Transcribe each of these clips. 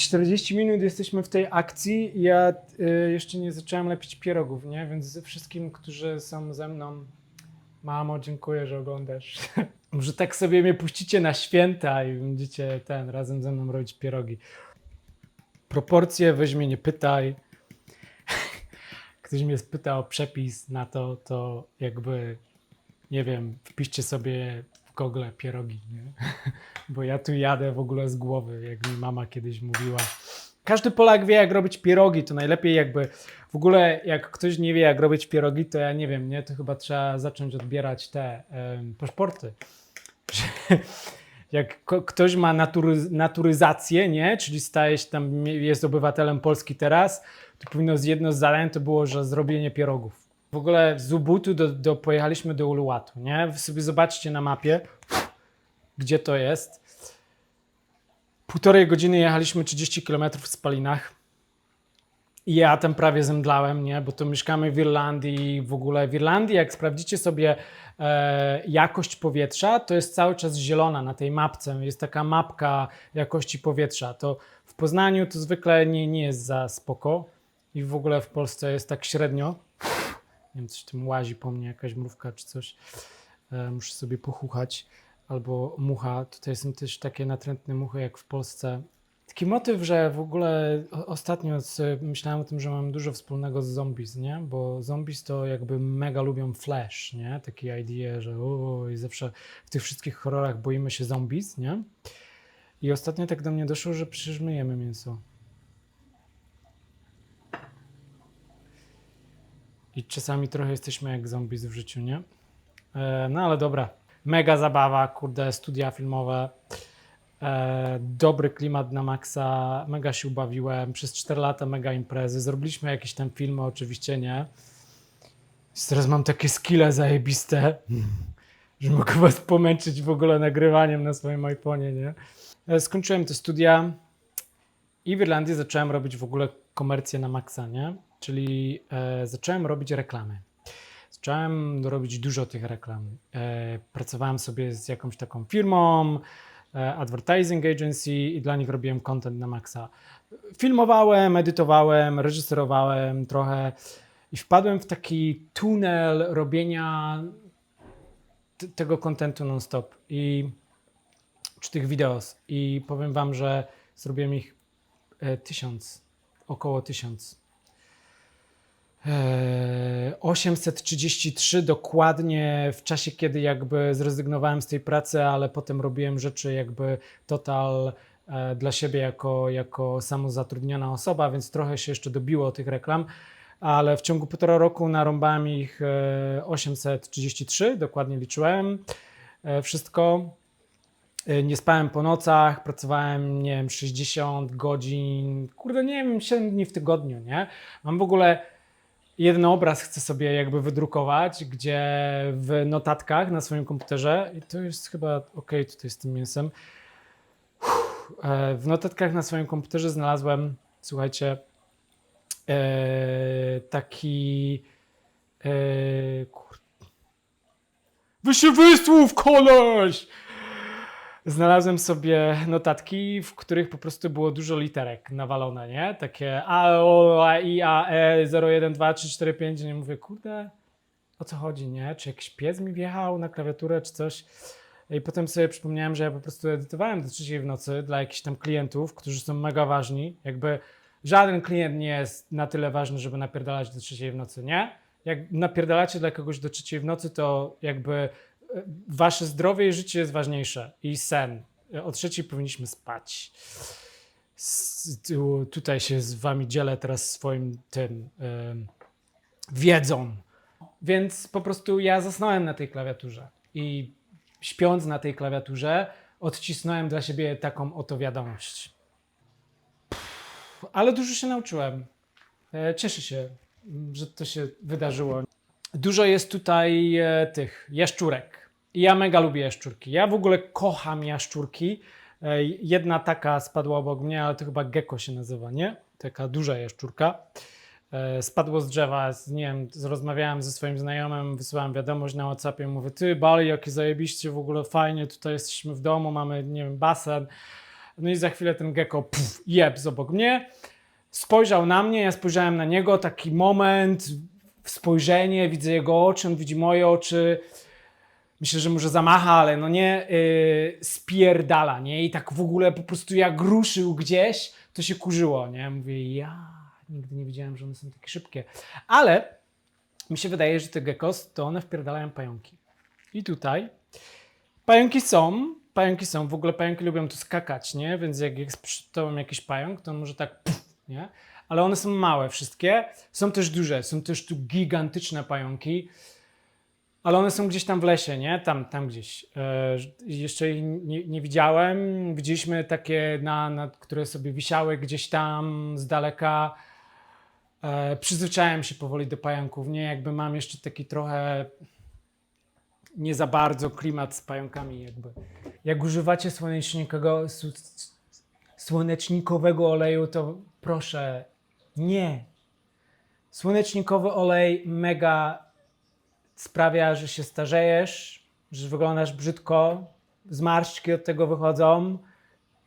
40 minut jesteśmy w tej akcji. Ja y, jeszcze nie zacząłem lepić pierogów, nie? Więc wszystkim, którzy są ze mną, mamo, dziękuję, że oglądasz. Może tak sobie mnie puścicie na święta i będziecie ten razem ze mną robić pierogi. Proporcje weź mnie nie pytaj. Ktoś mnie spyta o przepis na to, to jakby nie wiem, wpiszcie sobie w Google pierogi, nie? Bo ja tu jadę w ogóle z głowy, jak mi mama kiedyś mówiła. Każdy Polak wie, jak robić pierogi, to najlepiej jakby w ogóle, jak ktoś nie wie, jak robić pierogi, to ja nie wiem, nie? To chyba trzeba zacząć odbierać te em, paszporty. Jak ktoś ma natury, naturyzację, nie? Czyli staje się tam, jest obywatelem Polski teraz, to powinno z jedno z zadań to było, że zrobienie pierogów. W ogóle z Ubutu do, do, pojechaliśmy do Uluwatu, nie? Wy sobie zobaczcie na mapie, gdzie to jest. Półtorej godziny jechaliśmy 30 km w spalinach. I ja tam prawie zemdlałem, nie? Bo to mieszkamy w Irlandii. W ogóle w Irlandii, jak sprawdzicie sobie e, jakość powietrza, to jest cały czas zielona na tej mapce. Jest taka mapka jakości powietrza. To w Poznaniu to zwykle nie, nie jest za spoko. I w ogóle w Polsce jest tak średnio. Nie wiem, coś tam łazi po mnie, jakaś mrówka czy coś. E, muszę sobie pochuchać. Albo mucha. Tutaj są też takie natrętne muchy jak w Polsce. Taki motyw, że w ogóle ostatnio myślałem o tym, że mam dużo wspólnego z zombies, nie? Bo zombies to jakby mega lubią flash, nie? Takie idea, że o, i zawsze w tych wszystkich horrorach boimy się zombies, nie? I ostatnio tak do mnie doszło, że przecież my jemy mięso. I czasami trochę jesteśmy jak zombies w życiu, nie? E, no ale dobra. Mega zabawa, kurde, studia filmowe. E, dobry klimat na maksa, mega się ubawiłem. Przez 4 lata mega imprezy. Zrobiliśmy jakieś tam filmy, oczywiście nie. Teraz mam takie skille zajebiste, że mogę was pomęczyć w ogóle nagrywaniem na swoim iPhone'ie, nie? E, skończyłem te studia i w Irlandii zacząłem robić w ogóle komercję na maksa, nie? Czyli e, zacząłem robić reklamy. Zacząłem robić dużo tych reklam. E, pracowałem sobie z jakąś taką firmą, e, advertising agency i dla nich robiłem content na maksa. Filmowałem, edytowałem, reżyserowałem trochę i wpadłem w taki tunel robienia tego kontentu non-stop i czy tych wideos i powiem wam, że zrobiłem ich e, tysiąc, około tysiąc. Eee, 833 dokładnie w czasie, kiedy jakby zrezygnowałem z tej pracy, ale potem robiłem rzeczy jakby total e, dla siebie jako, jako samozatrudniona osoba, więc trochę się jeszcze dobiło tych reklam, ale w ciągu półtora roku narąbałem ich e, 833, dokładnie liczyłem e, wszystko. E, Nie spałem po nocach, pracowałem, nie wiem, 60 godzin, kurde, nie wiem, 7 dni w tygodniu, nie? Mam w ogóle jeden obraz chcę sobie jakby wydrukować, gdzie w notatkach na swoim komputerze, i to jest chyba ok tutaj z tym mięsem, e, w notatkach na swoim komputerze znalazłem, słuchajcie, e, taki e. Wy się wysłów, koleś! Znalazłem sobie notatki, w których po prostu było dużo literek nawalone, nie? Takie A, O, A, I, A, E, 0, 1, 2, 3, 4, 5. Nie mówię, kurde, o co chodzi, nie? Czy jakiś pies mi wjechał na klawiaturę, czy coś? I potem sobie przypomniałem, że ja po prostu edytowałem do trzeciej w nocy dla jakichś tam klientów, którzy są mega ważni. Jakby żaden klient nie jest na tyle ważny, żeby napierdalać do trzeciej w nocy, nie? Jak napierdalacie dla kogoś do trzeciej w nocy, to jakby wasze zdrowie i życie jest ważniejsze i sen. O trzeciej powinniśmy spać. Tutaj się z wami dzielę teraz swoim tym wiedzą. Więc po prostu ja zasnąłem na tej klawiaturze i śpiąc na tej klawiaturze odcisnąłem dla siebie taką oto wiadomość. Ale dużo się nauczyłem. E, Cieszę się, że to się wydarzyło. Dużo jest tutaj e, tych jaszczurek. Ja mega lubię jaszczurki. Ja w ogóle kocham jaszczurki. E, Jedna taka spadła obok mnie, ale to chyba gecko się nazywa, nie? Taka duża jaszczurka. E, Spadło z drzewa, z, nie wiem, z- rozmawiałem ze swoim znajomym, wysyłałem wiadomość na Whatsappie, mówię, ty Bali, jakie zajebiście, w ogóle fajnie, tutaj jesteśmy w domu, mamy, nie wiem, basen, No i za chwilę ten gecko pff, jeb obok mnie. Spojrzał na mnie, ja spojrzałem na niego, taki moment, spojrzenie, widzę jego oczy, on widzi moje oczy. Myślę, że może zamacha, ale no nie, yy, spierdala, nie? I tak w ogóle po prostu jak ruszył gdzieś, to się kurzyło, nie? Mówię, ja nigdy nie wiedziałem, że one są takie szybkie. Ale mi się wydaje, że te geckos, to one wpierdalają pająki. I tutaj pająki są, pająki są, w ogóle pająki lubią tu skakać, nie? Więc jak jest przed tobą jakiś pająk, to on może tak, puf, nie? Ale one są małe wszystkie, są też duże, są też tu gigantyczne pająki, ale one są gdzieś tam w lesie, nie? Tam, tam gdzieś. E, jeszcze nie, nie widziałem. Widzieliśmy takie, na, na, które sobie wisiały gdzieś tam z daleka. E, przyzwyczaiłem się powoli do pająków, nie? Jakby mam jeszcze taki trochę nie za bardzo klimat z pająkami jakby. Jak używacie słonecznikowego, słonecznikowego oleju, to proszę nie. Słonecznikowy olej mega sprawia, że się starzejesz, że wyglądasz brzydko, zmarszczki od tego wychodzą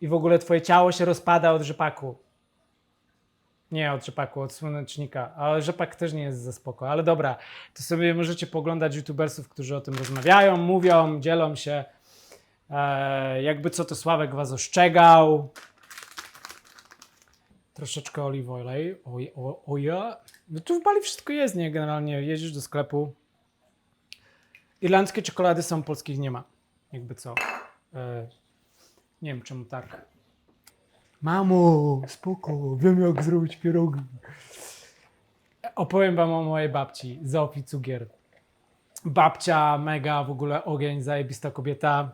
i w ogóle twoje ciało się rozpada od rzepaku. Nie od rzepaku, od słonecznika. Ale rzepak też nie jest za spoko. Ale dobra, to sobie możecie poglądać youtubersów, którzy o tym rozmawiają, mówią, dzielą się. E, jakby co to Sławek was ostrzegał. Troszeczkę olive olej. Oj, o, o ja. No tu w Bali wszystko jest, nie? Generalnie jedziesz do sklepu. Irlandzkie czekolady są, polskich nie ma. Jakby co. E, nie wiem czemu tak. Mamo, spoko, wiem jak zrobić pierogi. Opowiem wam o mojej babci, Zofii Cugier. Babcia, mega w ogóle ogień, zajebista kobieta.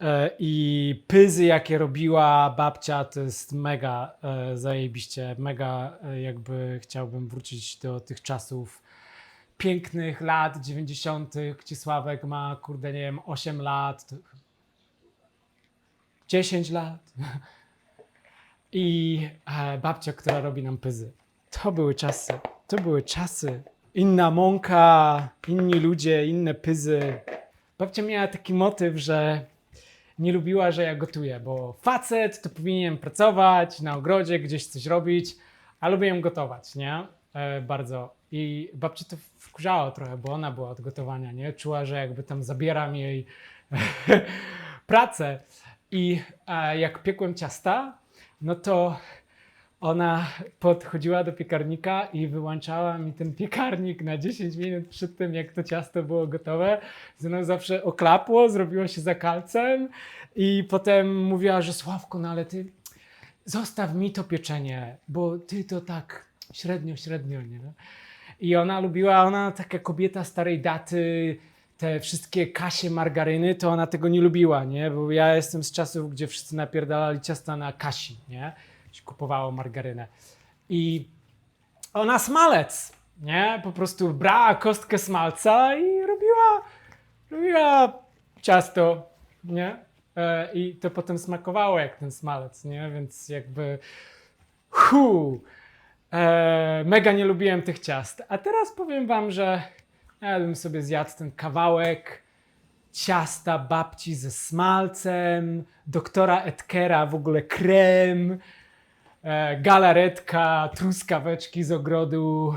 E, I pyzy, jakie robiła babcia, to jest mega e, zajebiście. Mega e, jakby chciałbym wrócić do tych czasów pięknych lat 90., gdzie Sławek ma, kurde, nie wiem, 8 lat, to 10 lat. I e, babcia, która robi nam pyzy. To były czasy. To były czasy. Inna mąka, inni ludzie, inne pyzy. Babcia miała taki motyw, że nie lubiła, że ja gotuję, bo facet to powinien pracować na ogrodzie, gdzieś coś robić, a lubię gotować, nie? E, bardzo. I babci to wkurzało trochę, bo ona była od gotowania, nie? Czuła, że jakby tam zabieram jej pracę. I e, jak piekłem ciasta, no to ona podchodziła do piekarnika i wyłączała mi ten piekarnik na 10 minut przed tym, jak to ciasto było gotowe. Ze mną zawsze oklapło, zrobiło się za kalcem i potem mówiła, że Sławko, no ale ty zostaw mi to pieczenie, bo ty to tak średnio, średnio, nie? I ona lubiła, ona taka kobieta starej daty, te wszystkie kasie margaryny, to ona tego nie lubiła, nie? Bo ja jestem z czasów, gdzie wszyscy napierdalali ciasta na kasi, nie? Kupowało margarynę. I ona smalec, nie? Po prostu brała kostkę smalca i robiła, robiła ciasto, nie? E, I to potem smakowało jak ten smalec, nie? Więc jakby hu, e, mega nie lubiłem tych ciast. A teraz powiem wam, że ja bym sobie zjadł ten kawałek ciasta babci ze smalcem, doktora Etkera w ogóle krem, e, galaretka, truskaweczki z ogrodu,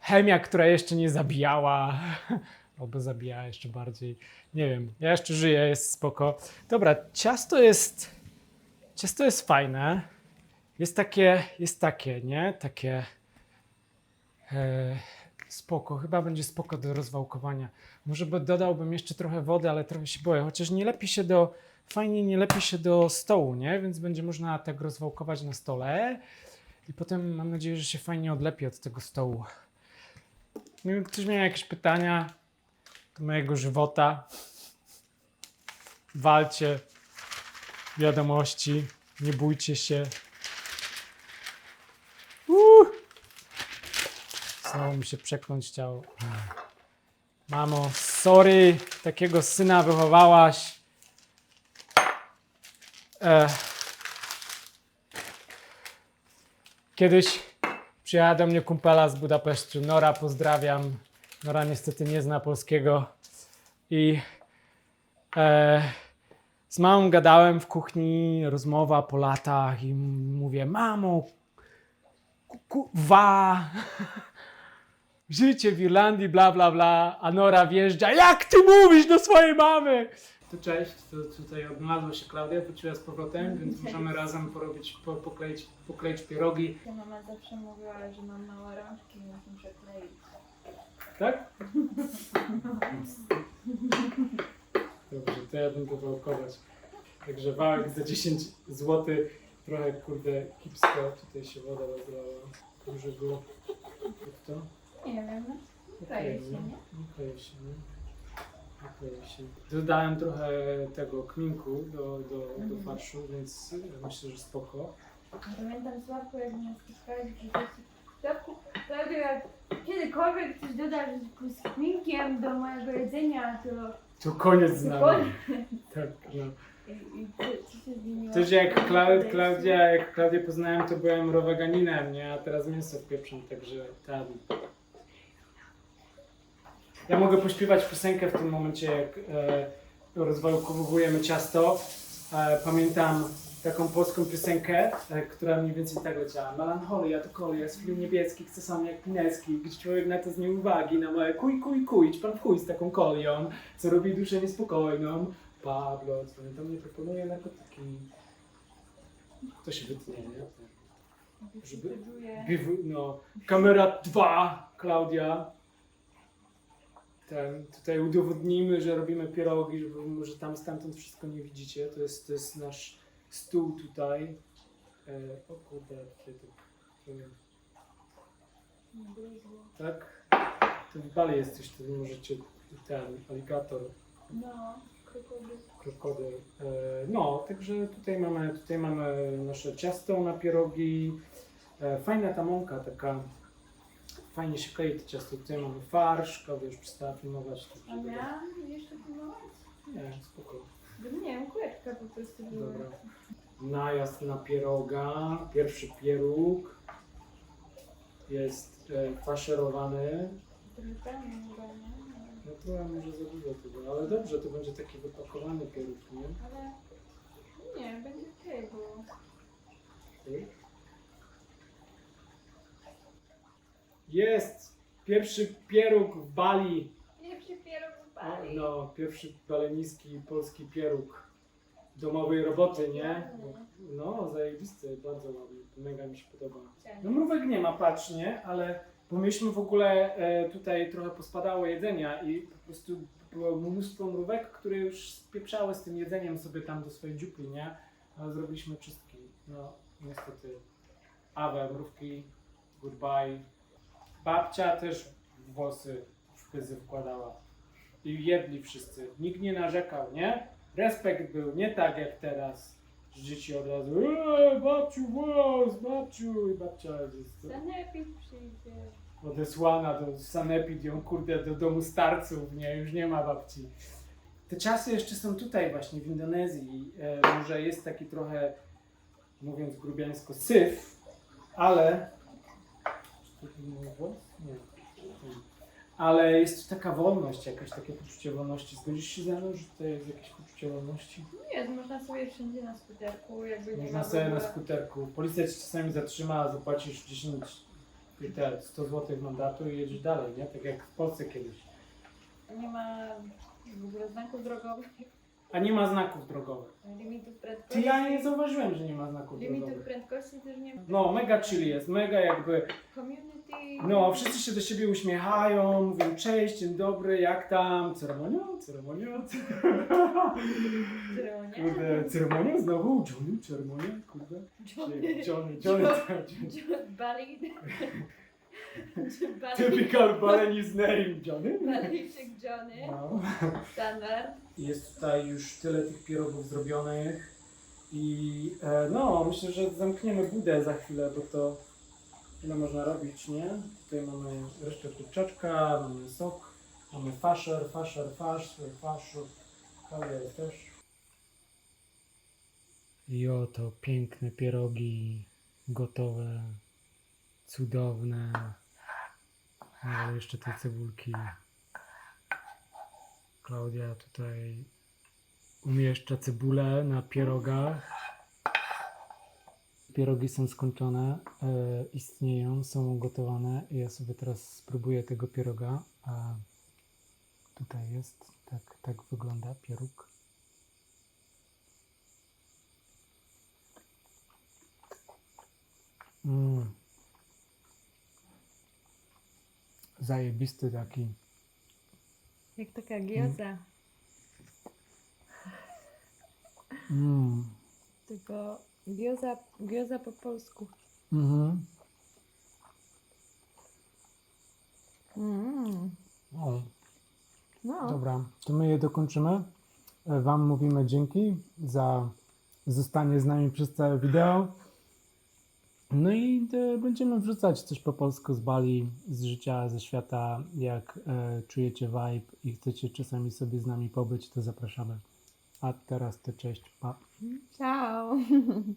chemia, która jeszcze nie zabijała, albo zabijała jeszcze bardziej. Nie wiem, ja jeszcze żyję, jest spoko. Dobra, ciasto jest, ciasto jest fajne. Jest takie, jest takie, nie? Takie e, spoko, chyba będzie spoko do rozwałkowania. Może by dodałbym jeszcze trochę wody, ale trochę się boję, chociaż nie lepi się do, fajnie nie lepi się do stołu, nie? Więc będzie można tak rozwałkować na stole i potem mam nadzieję, że się fajnie odlepi od tego stołu. Nie wiem, ktoś miał jakieś pytania do mojego żywota. Walcie, wiadomości, nie bójcie się. Znowu mi się przekląć chciało. Mamo, sorry, takiego syna wychowałaś. Kiedyś przyjechała do mnie kumpela z Budapesztu. Nora, pozdrawiam. Nora niestety nie zna polskiego. I e, z mamą gadałem w kuchni, rozmowa po latach i mówię, mamo, ku- kuwa, życie w Irlandii, bla, bla, bla, a Nora wjeżdża, jak ty mówisz do swojej mamy? To cześć, to tutaj odnalazła się Klaudia, wróciła z powrotem, więc możemy razem porobić, po, pokleić, pokleić pierogi. Ta mama zawsze mówiła, że mam małe rączki i muszę muszę kleić. Tak? Dobrze, to ja będę wałkować. Także wałek za 10 zł, trochę kurde hipsko, tutaj się woda rozlała. Dobrze było. Jak to? Nie wiem, no. Kleje się, no. nie? Kleje się, no. No, Kleje się. Dodałem trochę tego kminku do, do, do Mhm. farszu, więc myślę, że spoko. Pamiętam Sławku, jak mnie spotkałeś w. Sławku, Klaudio, jak kiedykolwiek coś dodasz z kminkiem do mojego jedzenia, to... To koniec z To nami. Tak, no. I, i co, co się zmieniło? Też jak w? Klaudia, jak Klaudię poznałem, to byłem roweganinem, nie? A teraz mięso wpieprzam, także tam. Ja mogę pośpiewać piosenkę w tym momencie, jak e, rozwałkowujemy ciasto. E, pamiętam taką polską piosenkę, e, która mniej więcej tak leciała. Melancholia to kolia z chwil niebieskich, co sam jak Pineski, gdy człowiek na to z nieuwagi, na małe kuj, kuj, kuj, idź pan w chuj z taką kolią, co robi duszę niespokojną. Pablo, dzwoni do mnie, proponuje narkotyki. To się wytnie, nie? żeby- No, kamera 2, Klaudia. Ten, tutaj udowodnimy, że robimy pierogi, żeby może tam stamtąd wszystko nie widzicie. To jest, to jest nasz stół tutaj. E, o kurde, tutaj to, tak? To w Bali jesteś, to możecie ten aligator No, krokodyl. krokodyl. E, No, także tutaj mamy, tutaj mamy nasze ciasto na pierogi. E, Fajna ta mąka, taka fajnie się klei to ciasto. Tutaj mamy farsz, Klaudia już przestała filmować. A także dobra. miałam jeszcze filmować? Nie, spoko. Nie wiem, kółeczka po prostu była. Dobra. Najazd na pieroga. Pierwszy pieróg jest e, faszerowany. Trochę pełno chyba, nie? No trochę może za dużo tego, ale dobrze, to będzie taki wypakowany pieróg, nie? Ale nie, będzie okej, bo Jest! Pierwszy pieróg w Bali. pierwszy pieróg w Bali. No, pierwszy baleniski polski pieróg domowej roboty, nie? No, zajebisty, bardzo ładny, mega mi się podoba. No mrówek nie ma, patrz, nie? Ale bo myśmy w ogóle e, tutaj trochę pospadało jedzenia i po prostu było mnóstwo mrówek, które już spieprzały z tym jedzeniem sobie tam do swojej dziupli, nie? Ale zrobiliśmy czystki. No, niestety. Awe, mrówki, goodbye. Babcia też włosy w pyzy wkładała. I jedli wszyscy. Nikt nie narzekał, nie? Respekt był, nie tak jak teraz. że Dzieci od razu, eee, babciu, włos, babciu. I babcia jest Sanepid przyjdzie. odesłana do sanepid, ją kurde do domu starców, nie? Już nie ma babci. Te czasy jeszcze są tutaj właśnie w Indonezji. E, może jest taki trochę, mówiąc grubiańsko, syf, ale... Czy to mój głos? Nie. Ale jest tu taka wolność, jakaś takie poczucie wolności. Zgodzisz się ze mną, że to jest jakieś poczucie wolności? Nie, można sobie wszędzie na skuterku, jakby nie Można ma sobie na ogóle... skuterku. Policja cię czasami zatrzyma, zapłacisz 10, te 100 zł mandatu i jedziesz dalej, nie? Tak jak w Polsce kiedyś. Nie ma w ogóle znaków drogowych, A nie ma znaków drogowych. limitów Ty prędkości. ja nie zauważyłem, że nie ma znaków Limitów drogowych. prędkości też nie ma. No, mega chill jest, mega jakby, Community. No, wszyscy się do siebie uśmiechają, mówią cześć, dzień dobry, jak tam, ceremonia, ceremonia, Ceremonia. kurde, ceremonia znowu, Johnny, ceremonia, kurde, Johnny. Johnny, Johnny, Johnny, John Bali. Typical Balinese name, Johnny. Baliczek Johnny. No. Standard. Jest tutaj już tyle tych pierogów zrobionych i e, no, myślę, że zamkniemy budę za chwilę, bo to ile można robić, nie? Tutaj mamy resztę kurczaczka, mamy sok, mamy faszer, faszer, faszer, kawa jest też. I oto piękne pierogi, gotowe, cudowne, ale jeszcze te cebulki. Klaudia tutaj umieszcza cebulę na pierogach. Pierogi są skończone, e, istnieją, są ugotowane. Ja sobie teraz spróbuję tego pieroga. A tutaj jest, tak, tak wygląda pieróg. Mm. Zajebisty taki. Jak taka gioza, Mm. tylko gioza, gioza po polsku. Mhm. Mm. O. No, Dobra, to my je dokończymy. E, Wam mówimy dzięki za zostanie z nami przez całe wideo. No i e, będziemy wrzucać coś po polsku z Bali, z życia, ze świata. Jak e, czujecie vibe i chcecie czasami sobie z nami pobyć, to zapraszamy. A teraz to cześć, pa. ciao.